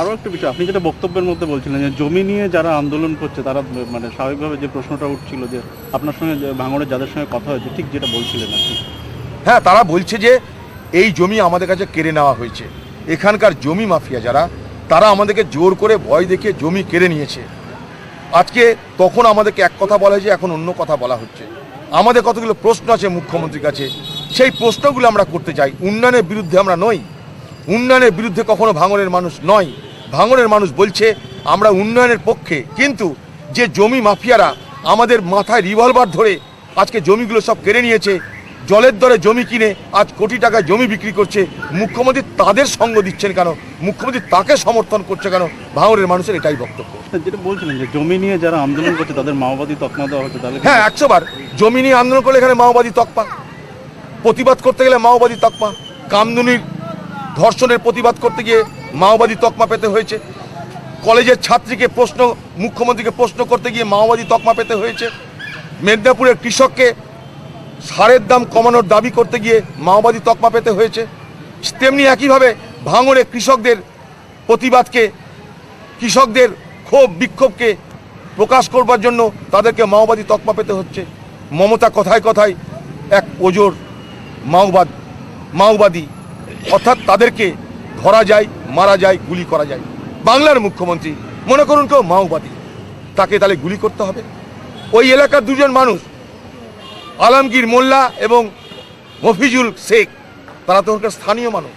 আরও একটা বিষয়, আপনি যেটা বক্তব্যের মধ্যে বলছিলেন যে জমি নিয়ে যারা আন্দোলন করছে, তারা মানে স্বাভাবিকভাবে যে প্রশ্নটা উঠছিল যে আপনার সঙ্গে ভাঙড়ের যাদের সঙ্গে কথা হয়েছে, ঠিক যেটা বলছিলেন কি হ্যাঁ তারা বলছে যে এই জমি আমাদের কাছে কেড়ে নেওয়া হয়েছে। এখানকার জমি মাফিয়া যারা, তারা আমাদেরকে জোর করে ভয় দেখিয়ে জমি কেড়ে নিয়েছে। আজকে তখন আমাদেরকে এক কথা বলা হয়েছে, এখন অন্য কথা বলা হচ্ছে। আমাদের কতগুলো প্রশ্ন আছে মুখ্যমন্ত্রীর কাছে, সেই প্রশ্নগুলো আমরা করতে চাই। উন্নয়নের বিরুদ্ধে আমরা নই। উন্নয়নের বিরুদ্ধে কখনো ভাঙনের মানুষ নয়। ভাঙনের মানুষ বলছে আমরা উন্নয়নের পক্ষে। কিন্তু যে জমি মাফিয়ারা আমাদের মাথায় রিভলভার ধরে আজকে জমিগুলো সব কেড়ে নিয়েছে জলের দরে জমি কিনে আজ কোটি টাকায় জমি বিক্রি করছে মুখ্যমন্ত্রী তাদের সঙ্গ দিচ্ছেন কেন? মুখ্যমন্ত্রী তাকে সমর্থন করছে কেন? ভাঙড়ের মানুষের এটাই বক্তব্য। যেটা বলছিলেন যে জমি নিয়ে যারা আন্দোলন করছে তাদের মাওবাদী তকমা দেওয়া হচ্ছে তাহলে হ্যাঁ একশো বার। জমি নিয়ে আন্দোলন করলে এখানে মাওবাদী তকপা প্রতিবাদ করতে গেলে মাওবাদী তকমা। কামদুনির ধর্ষণের প্রতিবাদ করতে গিয়ে মাওবাদী তকমা পেতে হয়েছে। কলেজের ছাত্রীকে প্রশ্ন, মুখ্যমন্ত্রীকে প্রশ্ন করতে গিয়ে মাওবাদী তকমা পেতে হয়েছে। মেদিনীপুরের কৃষককে সারের দাম কমানোর দাবি করতে গিয়ে মাওবাদী তকমা পেতে হয়েছে। তেমনি একইভাবে ভাঙড়ে কৃষকদের প্রতিবাদকে, কৃষকদের ক্ষোভ, বিক্ষোভকে প্রকাশ করবার জন্য তাদেরকে মাওবাদী তকমা পেতে হচ্ছে। মমতা কথায় কথায় এক ওজোর মাওবাদ, মাওবাদী অর্থাৎ তাদেরকে ধরা যায়, মারা যায়, গুলি করা যায়। বাংলার মুখ্যমন্ত্রী, মনে করুন কেউ মাওবাদী, তাকে তাহলে গুলি করতে হবে। ওই এলাকার দুজন মানুষ, আলমগীর মোল্লা এবং মফিজুল শেখ, তারা তো ওখানকার স্থানীয় মানুষ।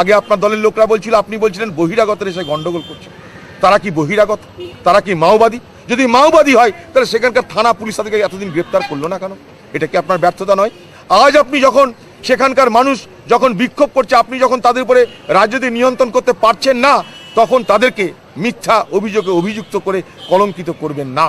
আগে আপনার দলের লোকরা বলছিল, আপনি বলছিলেন বহিরাগতের এসে গন্ডগোল করছে। তারা কি বহিরাগত? তারা কি মাওবাদী? যদি মাওবাদী হয়, তাহলে সেখানকার থানা পুলিশ তাদেরকে এতদিন গ্রেপ্তার করল না কেন? এটা কি আপনার ব্যর্থতা নয়? আজ আপনি যখন সেখানকার মানুষ যখন বিক্ষোভ করছে, আপনি যখন তাদের উপরে রাজনীতি নিয়ন্ত্রণ করতে পারছেন না, তখন তাদেরকে মিথ্যা অভিযোগে অভিযুক্ত করে কলঙ্কিত করবেন না।